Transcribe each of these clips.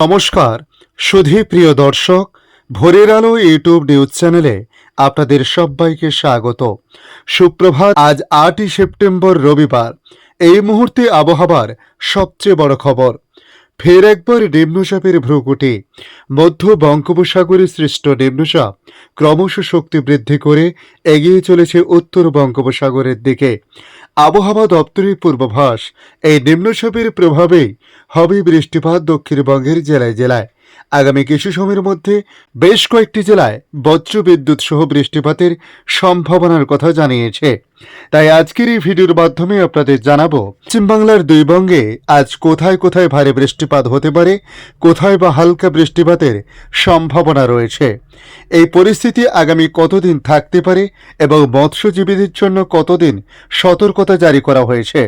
নমস্কার, সুধী প্রিয় দর্শক, ভোরের আলো ইউটিউব নিউজ চ্যানেলে আপনাদের সবাইকে স্বাগত। সুপ্রভাত, আজ আটই সেপ্টেম্বর রবিবার, এই মুহূর্তে আবহাওয়ার সবচেয়ে বড় খবর। ফের একবার নিম্নচাপের ভ্রুকুটি। মধ্য বঙ্গোপসাগরে সৃষ্ট নিম্নচাপ ক্রমশ শক্তি বৃদ্ধি করে এগিয়ে চলেছে উত্তর বঙ্গোপসাগরের দিকে। আবহাওয়া দপ্তরের পূর্বাভাস এই নিম্নচাপের প্রভাবেই হবে বৃষ্টিপাত দক্ষিণবঙ্গের জেলায় জেলায়। আগামী কিছু সময়ের মধ্যে বেশ কয়েকটি জেলায় বজ্র বিদ্যুৎ সহ বৃষ্টিপাতের সম্ভাবনার কথা জানিয়েছে। তাই আজকের এই ভিডিওর মাধ্যমে আপনাদের জানাব, পশ্চিমবাংলার দুই বঙ্গে আজ কোথায় কোথায় ভারী বৃষ্টিপাত হতে পারে, কোথায় বা হালকা বৃষ্টিপাতের সম্ভাবনা রয়েছে। এই পরিস্থিতি আগামী কতদিন থাকতে পারে এবং মৎস্যজীবীদের জন্য কতদিন সতর্কতা জারি করা হয়েছে,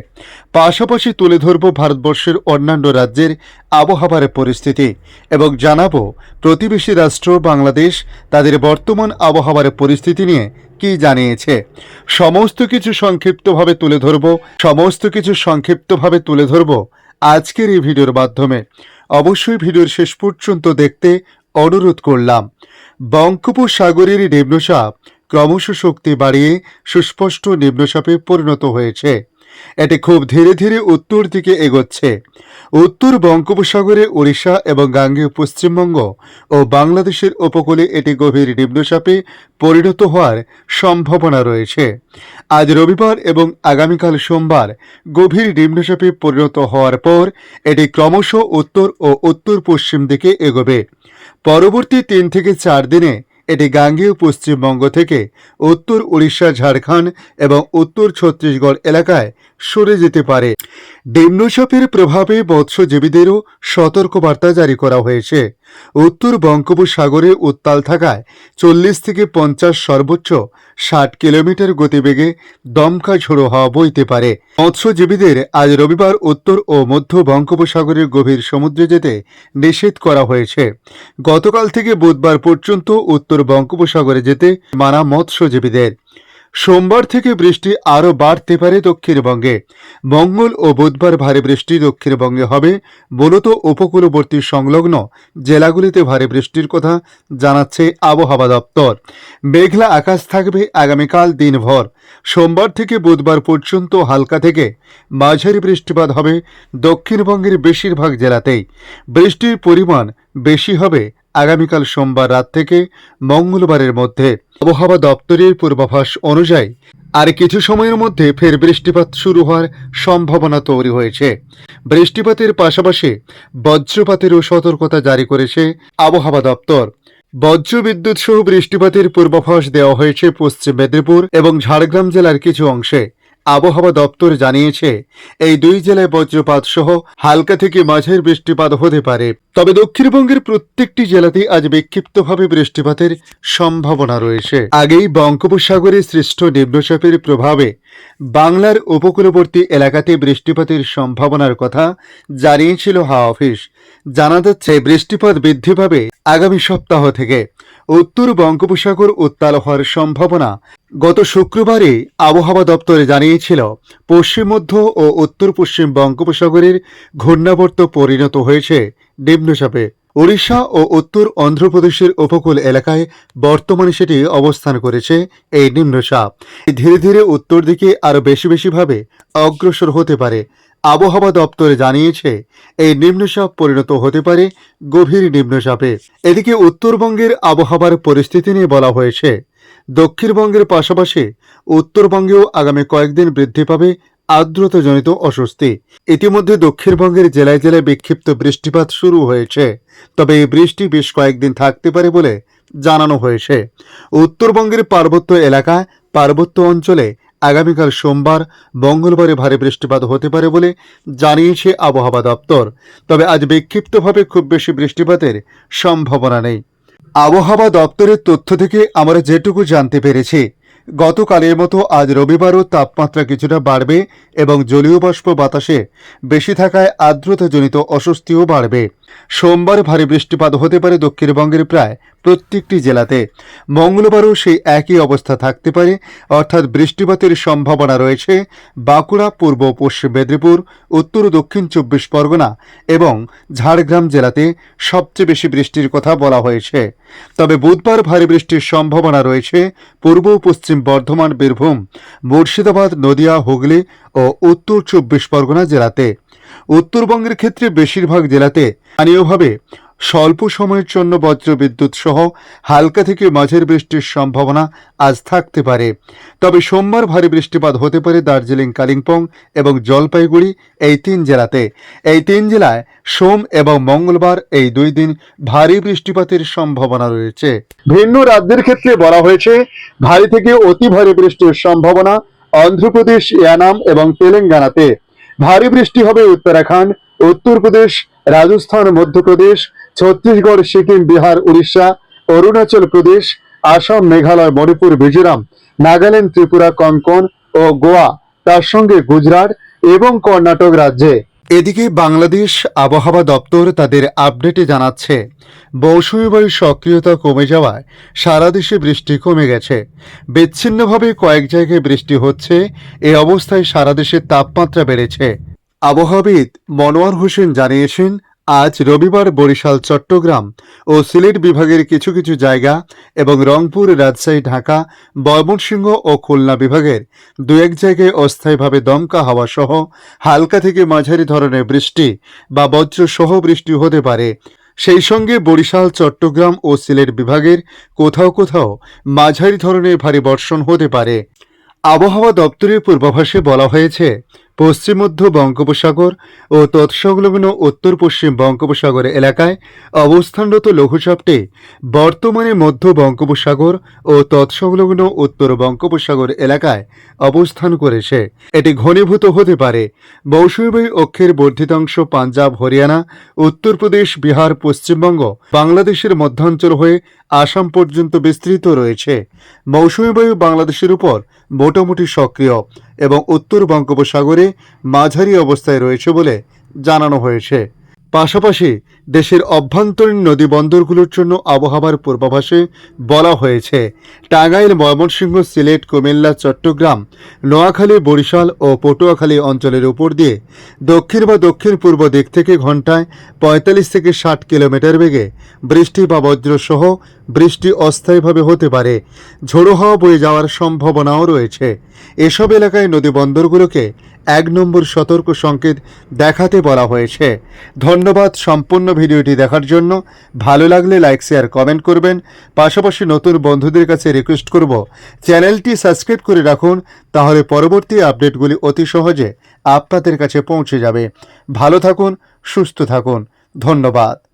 পাশাপাশি তুলে ধরব ভারতবর্ষের অন্যান্য রাজ্যের আবহাওয়ার পরিস্থিতি এবং জানাব, প্রতিবেশী রাষ্ট্র বাংলাদেশ তাদের বর্তমান আবহাওয়ার পরিস্থিতি নিয়ে কি জানিয়েছে। সমস্ত কিছু সংক্ষিপ্তভাবে তুলে ধরব, সমস্ত কিছু সংক্ষিপ্তভাবে তুলে ধরব আজকের এই ভিডিওর মাধ্যমে। অবশ্যই ভিডিওর শেষ পর্যন্ত দেখতে অনুরোধ করলাম। বঙ্গোপসাগরের নিম্নচাপ ক্রমশ শক্তি বাড়িয়ে সুস্পষ্ট নিম্নচাপে পরিণত হয়েছে। এটি খুব ধীরে ধীরে উত্তর দিকে এগোচ্ছে। উত্তর বঙ্গোপসাগরে ওড়িশা এবং গাঙ্গেয় পশ্চিমবঙ্গ ও বাংলাদেশের উপকূলে এটি গভীর নিম্নচাপে পরিণত হওয়ার সম্ভাবনা রয়েছে। আজ রবিবার এবং আগামীকাল সোমবার গভীর নিম্নচাপে পরিণত হওয়ার পর এটি ক্রমশ উত্তর ও উত্তর পশ্চিম দিকে এগোবে। পরবর্তী তিন থেকে চার দিনে এটি গাঙ্গেয় পশ্চিমবঙ্গ থেকে উত্তর উড়িষ্যা, ঝাড়খণ্ড এবং উত্তর ছত্তিশগড় এলাকায় সরে যেতে পারে। নিম্নচাপের প্রভাবে মৎস্যজীবীদেরও সতর্কবার্তা জারি করা হয়েছে। উত্তর বঙ্গোপসাগরে উত্তাল থাকায় চল্লিশ থেকে পঞ্চাশ সর্বোচ্চ ষাট কিলোমিটার গতিবেগে দমকা ঝোড়ো হওয়া বইতে পারে। মৎস্যজীবীদের আজ রবিবার উত্তর ও মধ্য বঙ্গোপসাগরের গভীর সমুদ্রে যেতে নিষেধ করা হয়েছে। গতকাল থেকে বুধবার পর্যন্ত উত্তর বঙ্গোপসাগরে যেতে মানা মৎস্যজীবীদের। সোমবার থেকে বৃষ্টি আরও বাড়তে পারে দক্ষিণবঙ্গে। মঙ্গল ও বুধবার ভারী বৃষ্টি দক্ষিণবঙ্গে হবে। মূলত উপকূলবর্তী সংলগ্ন জেলাগুলিতে ভারী বৃষ্টির কথা জানাচ্ছে আবহাওয়া দপ্তর। মেঘলা আকাশ থাকবে আগামীকাল দিনভর। সোমবার থেকে বুধবার পর্যন্ত হালকা থেকে মাঝারি বৃষ্টিপাত হবে দক্ষিণবঙ্গের বেশিরভাগ জেলাতেই। বৃষ্টির পরিমাণ বেশি হবে আগামীকাল সোমবার রাত থেকে মঙ্গলবারের মধ্যে আবহাওয়া দপ্তরের পূর্বাভাস অনুযায়ী আর কিছু সময়ের মধ্যে ফের বৃষ্টিপাত শুরু হওয়ার সম্ভাবনা তৈরি হয়েছে। বৃষ্টিপাতের পাশাপাশি বজ্রপাতেরও সতর্কতা জারি করেছে আবহাওয়া দপ্তর। বজ্র বিদ্যুৎ সহ বৃষ্টিপাতের পূর্বাভাস দেওয়া হয়েছে পশ্চিম মেদিনীপুর এবং ঝাড়গ্রাম জেলার কিছু অংশে। আবহাওয়া দপ্তর জানিয়েছে, এই দুই জেলায় বজ্রপাত সহ হালকা থেকে মাঝের বৃষ্টিপাত হতে পারে। তবে দক্ষিণবঙ্গের প্রত্যেকটি জেলাতেই আজ বিক্ষিপ্তভাবে বৃষ্টিপাতের সম্ভাবনা রয়েছে। আগেই বঙ্গোপসাগরে সৃষ্ট নিম্নচাপের প্রভাবে বাংলার উপকূলবর্তী এলাকাতে বৃষ্টিপাতের সম্ভাবনার কথা জানিয়েছিল হাওয়া অফিস। জানা যাচ্ছে, বৃষ্টিপাত বৃদ্ধি পাবে আগামী সপ্তাহ থেকে। উত্তর বঙ্গোপসাগর উত্তাল হওয়ার সম্ভাবনা গত শুক্রবারে আবহাওয়া দপ্তরে জানিয়েছিল, পশ্চিম মধ্য ও উত্তর পশ্চিম বঙ্গোপসাগরের ঘূর্ণাবর্ত পরিণত হয়েছে নিম্নচাপে। ওড়িশা ও উত্তর অন্ধ্রপ্রদেশের উপকূল এলাকায় বর্তমানে সেটি অবস্থান করেছে এই নিম্নচাপ। ধীরে ধীরে উত্তর দিকে আরও বেশি বেশিভাবে অগ্রসর হতে পারে। আবহাওয়া দপ্তরে জানিয়েছে, এই নিম্নচাপ পরিণত হতে পারে গভীর নিম্নচাপে এদিকে উত্তরবঙ্গের আবহাওয়ার পরিস্থিতি নিয়ে বলা হয়েছে, দক্ষিণবঙ্গের পাশাপাশি উত্তরবঙ্গেও আগামী কয়েকদিন বৃদ্ধি পাবে আর্দ্রতাজনিত অস্বস্তি। ইতিমধ্যে দক্ষিণবঙ্গের জেলায় জেলায় বিক্ষিপ্ত বৃষ্টিপাত শুরু হয়েছে, তবে এই বৃষ্টি বেশ কয়েকদিন থাকতে পারে বলে জানানো হয়েছে। উত্তরবঙ্গের পার্বত্য এলাকায় পার্বত্য অঞ্চলে আগামীকাল সোমবার মঙ্গলবারে ভারী বৃষ্টিপাত হতে পারে বলে জানিয়েছে আবহাওয়া দপ্তর। তবে আজ বিক্ষিপ্তভাবে খুব বেশি বৃষ্টিপাতের সম্ভাবনা নেই। আবহাওয়া দপ্তরের তথ্য থেকে আমরা যেটুকু জানতে পেরেছি, গতকালের মতো আজ রবিবারও তাপমাত্রা কিছুটা বাড়বে এবং জলীয় বাষ্প বাতাসে বেশি থাকায় আর্দ্রতাজনিত অস্বস্তিও বাড়বে। সোমবার ভারী বৃষ্টিপাত হতে পারে দক্ষিণবঙ্গের প্রায় প্রত্যেকটি জেলাতে। মঙ্গলবারও সেই একই অবস্থা থাকতে পারে, অর্থাৎ বৃষ্টিপাতের সম্ভাবনা রয়েছে বাঁকুড়া, পূর্ব পশ্চিম মেদিনীপুর, উত্তর দক্ষিণ চব্বিশ পরগনা এবং ঝাড়গ্রাম জেলাতে সবচেয়ে বেশি বৃষ্টির কথা বলা হয়েছে। তবে বুধবার ভারী বৃষ্টির সম্ভাবনা রয়েছে পূর্ব পশ্চিম বর্ধমান, বীরভূম, মুর্শিদাবাদ, নদিয়া, হুগলি ও উত্তর চব্বিশ পরগনা জেলাতে। উত্তরবঙ্গের ক্ষেত্রে বেশিরভাগ জেলাতে স্থানীয়ভাবে স্বল্প সময়ের জন্য বজ্র বিদ্যুৎ সহ হালকা থেকে মাঝের বৃষ্টির সম্ভাবনা আজ থাকতে পারে। তবে সোমবার ভারী বৃষ্টিপাত হতে পারে দার্জিলিং, কালিম্পং এবং জলপাইগুড়ি এই তিন জেলাতে। এই তিন জেলায় সোম এবং মঙ্গলবার এই দুই দিন ভারী বৃষ্টিপাতের সম্ভাবনা রয়েছে। ভিন্ন রাজ্যের ক্ষেত্রে বলা হয়েছে, ভারী থেকে অতি ভারী বৃষ্টির সম্ভাবনা অন্ধ্রপ্রদেশ ইয়ানাম এবং তেলেঙ্গানাতে ভারী বৃষ্টি হবে উত্তরাখণ্ড, উত্তরপ্রদেশ, রাজস্থান, মধ্যপ্রদেশ, ছত্তিশগড়, সিকিম, বিহার, উড়িষ্যা, অরুণাচল প্রদেশ, আসাম, মেঘালয়, মণিপুর, মিজোরাম, নাগাল্যান্ড, ত্রিপুরা, কঙ্কন ও গোয়া, তার সঙ্গে গুজরাট এবং কর্ণাটক রাজ্যে। এদিকে বাংলাদেশ আবহাওয়া দপ্তর তাদের আপডেটে জানাচ্ছে, মৌসুমী সক্রিয়তা কমে যাওয়ায় সারা দেশে বৃষ্টি কমে গেছে। বিচ্ছিন্নভাবে কয়েক জায়গায় বৃষ্টি হচ্ছে, এ অবস্থায় সারা দেশের তাপমাত্রা বেড়েছে। আবহাওয়াবিদ মনোয়ার হোসেন জানিয়েছেন আজ রবিবার বরিশাল, চট্টগ্রাম ও সিলেট বিভাগের কিছু কিছু জায়গা এবং রংপুর, রাজশাহী, ঢাকা ময়মনসিংহ ও খুলনা বিভাগের দু এক জায়গায় অস্থায়ীভাবে দমকা হাওয়া সহ হালকা থেকে মাঝারি ধরনের বৃষ্টি বা বজ্র সহ বৃষ্টি হতে পারে। সেই সঙ্গে বরিশাল, চট্টগ্রাম ও সিলেট বিভাগের কোথাও কোথাও মাঝারি ধরনের ভারী বর্ষণ হতে পারে। আবহাওয়া দপ্তরের পূর্বাভাসে বলা হয়েছে পশ্চিম, মধ্য বঙ্গোপসাগর ও তৎসংলগ্ন উত্তর পশ্চিম বঙ্গোপসাগর এলাকায় অবস্থানরত লঘুচাপটি বর্তমানে মধ্য বঙ্গোপসাগর ও তৎসংলগ্ন উত্তর বঙ্গোপসাগর এলাকায় অবস্থান করেছে। এটি ঘনীভূত হতে পারে মৌসুমী অক্ষের বর্ধিতাংশ পাঞ্জাব, হরিয়ানা উত্তরপ্রদেশ বিহার, পশ্চিমবঙ্গ, বাংলাদেশের মধ্যাঞ্চল হয়ে আসাম পর্যন্ত বিস্তৃত রয়েছে। মৌসুমী বায়ু বাংলাদেশের উপর মোটামুটি সক্রিয় এবং উত্তর বঙ্গোপসাগরে মাঝারি অবস্থায় রয়েছে বলে জানানো হয়েছে। পাশাপাশি দেশের অভ্যন্তরীণ নদী বন্দরগুলোর জন্য আবহাওয়ার পূর্বাভাসে বলা হয়েছে, টাঙ্গাইল, ময়মনসিংহ, সিলেট, কুমিল্লা, চট্টগ্রাম, নোয়াখালী, বরিশাল ও পটুয়াখালী অঞ্চলের উপর দিয়ে দক্ষিণ বা দক্ষিণ পূর্ব দিক থেকে ঘন্টায় পঁয়তাল্লিশ থেকে ষাট কিলোমিটার বেগে বৃষ্টি বা বজ্রসহ বৃষ্টি অস্থায়ীভাবে হতে পারে। ঝোড়ো হাওয়া বয়ে যাওয়ার সম্ভাবনাও রয়েছে। এসব এলাকায় নদী বন্দরগুলোকে এক নম্বর সতর্ক সংকেত দেখাতে বলা হয়েছে। ধন্যবাদ সম্পূর্ণ ভিডিওটি দেখার জন্য। ভালো লাগলে লাইক, শেয়ার, কমেন্ট করবেন। পাশাপাশি নতুন বন্ধুদের কাছে রিকোয়েস্ট করব, চ্যানেলটি সাবস্ক্রাইব করে রাখুন, তাহলে পরবর্তী আপডেটগুলি অতি সহজে আপনাদের কাছে পৌঁছে যাবে। ভালো থাকুন, সুস্থ থাকুন। ধন্যবাদ।